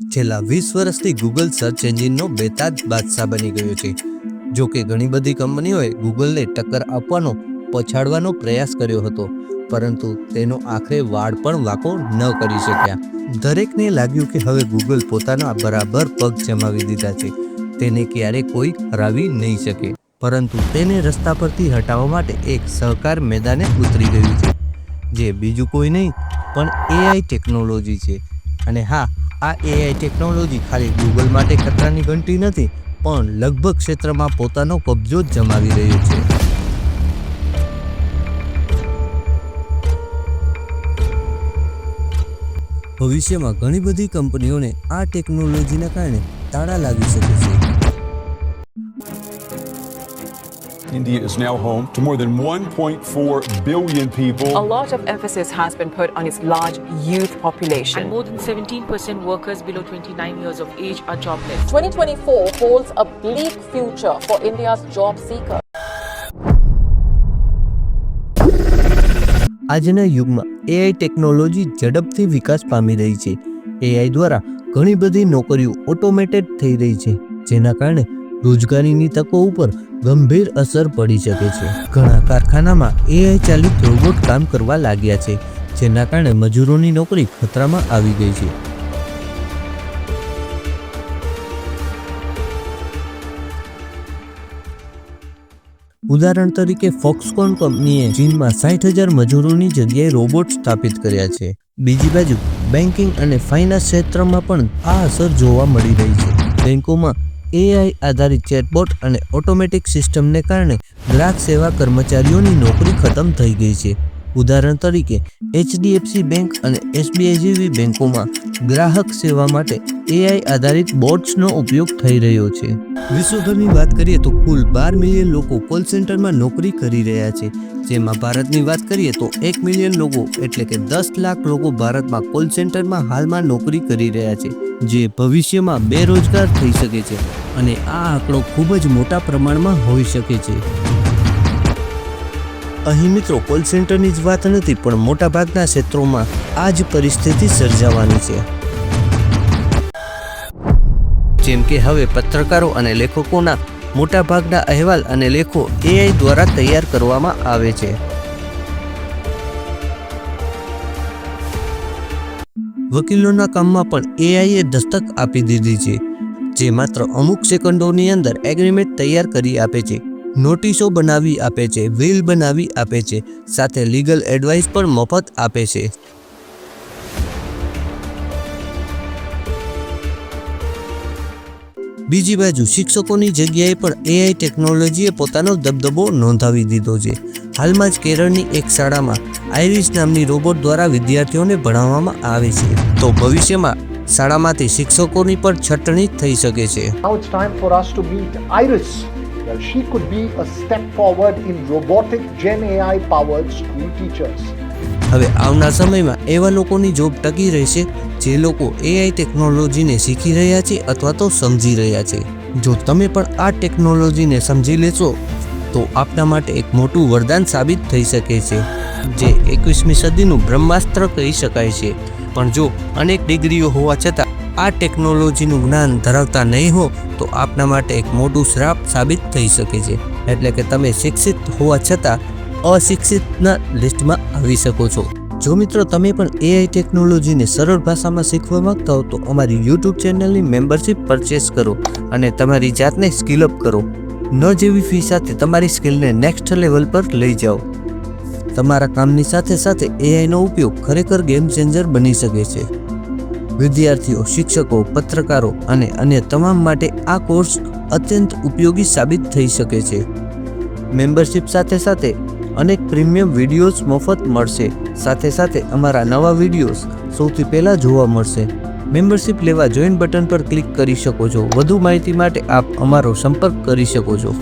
છેલ્લા વીસ વર્ષથી ગૂગલ સર્ચ એન્જિનનો બેતાજ બાદશાહ બની ગયો છે. જો કે ઘણી બધી કંપનીઓએ ગૂગલને ટક્કર આપવાનો, પછાડવાનો પ્રયાસ કર્યો હતો, પરંતુ તેનો આખરે વાળ પણ વાકો ન કરી શક્યા. દરેકને લાગ્યું કે હવે ગૂગલ પોતાના બરાબર પગ જમાવી દીધા છે. તેને ક્યારે કોઈ હરાવી નહીં શકે. પરંતુ તેને રસ્તા પરથી હટાવવા માટે એક સહકાર મેદાને ઉતરી ગયું છે. જે બીજું કોઈ નહીં, પણ એઆઈ ટેકનોલોજી છે. અને હા આ એઆઈ ટેકનોલોજી ખાલી ગૂગલ માટે ખતરાની ઘંટી નથી, પણ લગભગ ક્ષેત્રમાં પોતાનો કબજો જ જમાવી રહ્યું છે. ભવિષ્યમાં ઘણી બધી કંપનીઓને આ ટેકનોલોજીના કારણે તાળા લાગી શકે છે. India is now home to more than 1.4 billion people. A lot of emphasis has been put on its large youth and population. more than 17% workers below 29 years of age are jobless. 2024 holds a bleak future for India's job seekers. આજના યુગમાં AI technology ઝડપથી વિકાસ પામી રહી છે AI દ્વારા ઘણી બધી નોકરીઓ ઓટોમેટેડ થઈ રહી છે જેના કારણે રોજગારીની તકો ઉપર ગંભીર અસર પડી શકે છે. ઘણા કારખાનામાં એઆઈ ચાલિત રોબોટ કામ કરવા લાગ્યા છે, જેના કારણે મજૂરોની નોકરી ખતરામાં આવી ગઈ છે. ઉદાહરણ તરીકે ફોક્સકોન કંપનીએ ચીનમાં સાઠ હજાર મજૂરોની જગ્યાએ રોબોટ સ્થાપિત કર્યા છે. બીજી બાજુ બેન્કિંગ અને ફાઇનાન્સ ક્ષેત્રમાં પણ આ અસર જોવા મળી રહી છે. બેન્કોમાં એઆઈ આધારિત ચેટબોટ અને ઓટોમેટિક સિસ્ટમને કારણે ગ્રાહક સેવા કર્મચારીઓની નોકરી ખતમ થઈ ગઈ છે. ઉદાહરણ તરીકે એચડીએફસી બેંક અને એસબીઆઈ જેવી બેંકોમાં ગ્રાહક સેવા માટે એઆઈ આધારિત બોટ્સનો ઉપયોગ થઈ રહ્યો છે. વિશ્વભરની વાત કરીએ તો કુલ બાર મિલિયન લોકો કોલ સેન્ટરમાં નોકરી કરી રહ્યા છે. જેમાં ભારતની વાત કરીએ તો એક મિલિયન લોકો એટલે કે દસ લાખ લોકો ભારતમાં કોલ સેન્ટરમાં હાલમાં નોકરી કરી રહ્યા છે, જે ભવિષ્યમાં બેરોજગાર થઈ શકે છે અને આ આંકડો ખૂબ જ મોટા પ્રમાણમાં હોઈ શકે છે. અહીં મિત્રો, કોલ સેન્ટરની જ વાત નથી પણ મોટાભાગના ક્ષેત્રોમાં આ જ પરિસ્થિતિ સર્જાવાની છે. જેમ કે હવે પત્રકારો અને લેખકોના મોટાભાગના અહેવાલ અને લેખો એઆઈ દ્વારા તૈયાર કરવામાં આવે છે. વકીલોના કામમાં પણ એઆઈએ દસ્તક આપી દીધી છે, જે માત્ર અમુક સેકન્ડોની અંદર એગ્રીમેન્ટ તૈયાર કરી આપે છે, નોટિસો બનાવી આપે છે, વિલ બનાવી આપે છે, સાથે લીગલ એડવાઇસ પણ મફત આપે છે. બીજી બાજુ શિક્ષકોની જગ્યાએ પણ એઆઈ ટેકનોલોજીએ પોતાનો દબદબો નોંધાવી દીધો છે હાલમાં જ કેરળની એક શાળામાં આઈરિસ નામની રોબોટ દ્વારા વિદ્યાર્થીઓને ભણાવવામાં આવે છે તો ભવિષ્યમાં શાળામાંથી શિક્ષકોની પણ છટણી થઈ શકે છે Now it's time for us to meet Iris. Well, she could be a step forward in robotic Gen AI powered school teachers. હવે આવનાર સમયમાં એવા લોકોની જોબ ટકી રહેશે જે લોકો એઆઈ ટેકનોલોજીને શીખી રહ્યા છે અથવા તો સમજી રહ્યા છે. જો તમે પણ આ ટેકનોલોજીને સમજી લેશો, તો આપના માટે એક મોટું વરદાન સાબિત થઈ શકે છે, જે એકવીસમી સદીનું બ્રહ્માસ્ત્ર કહી શકાય છે. પણ જો અનેક ડિગ્રીઓ હોવા છતાં આ ટેકનોલોજીનું જ્ઞાન ધરાવતા નહીં હો, તો આપના માટે એક મોટું શ્રાપ સાબિત થઈ શકે છે. એટલે કે તમે શિક્ષિત હોવા છતાં અશિક્ષિતના લિસ્ટમાં આવી શકો છો. જો મિત્રો તમે પણ એઆઈ ટેકનોલોજીને સરળ ભાષામાં શીખવા માંગતા હો, તો અમારી યુટ્યુબ ચેનલની મેમ્બરશિપ પરચેસ કરો અને તમારી જાતને સ્કિલ અપ કરો. ન જેવી ફી સાથે તમારી સ્કિલને નેક્સ્ટ લેવલ પર લઈ જાઓ. તમારા કામની સાથે સાથે એઆઈનો ઉપયોગ ખરેખર ગેમ ચેન્જર બની શકે છે. વિદ્યાર્થીઓ, શિક્ષકો, પત્રકારો અને અન્ય તમામ માટે આ કોર્સ અત્યંત ઉપયોગી સાબિત થઈ શકે છે. મેમ્બરશિપ સાથે સાથે અનેક પ્રીમિયમ વિડીયોઝ મફત મળશે. સાથે સાથે અમારા નવા વિડીયોઝ સૌથી પહેલાં જોવા મળશે. મેમ્બરશિપ લેવા જોઈન બટન પર ક્લિક કરી શકો છો. વધુ માહિતી માટે આપ અમારો સંપર્ક કરી શકો છો.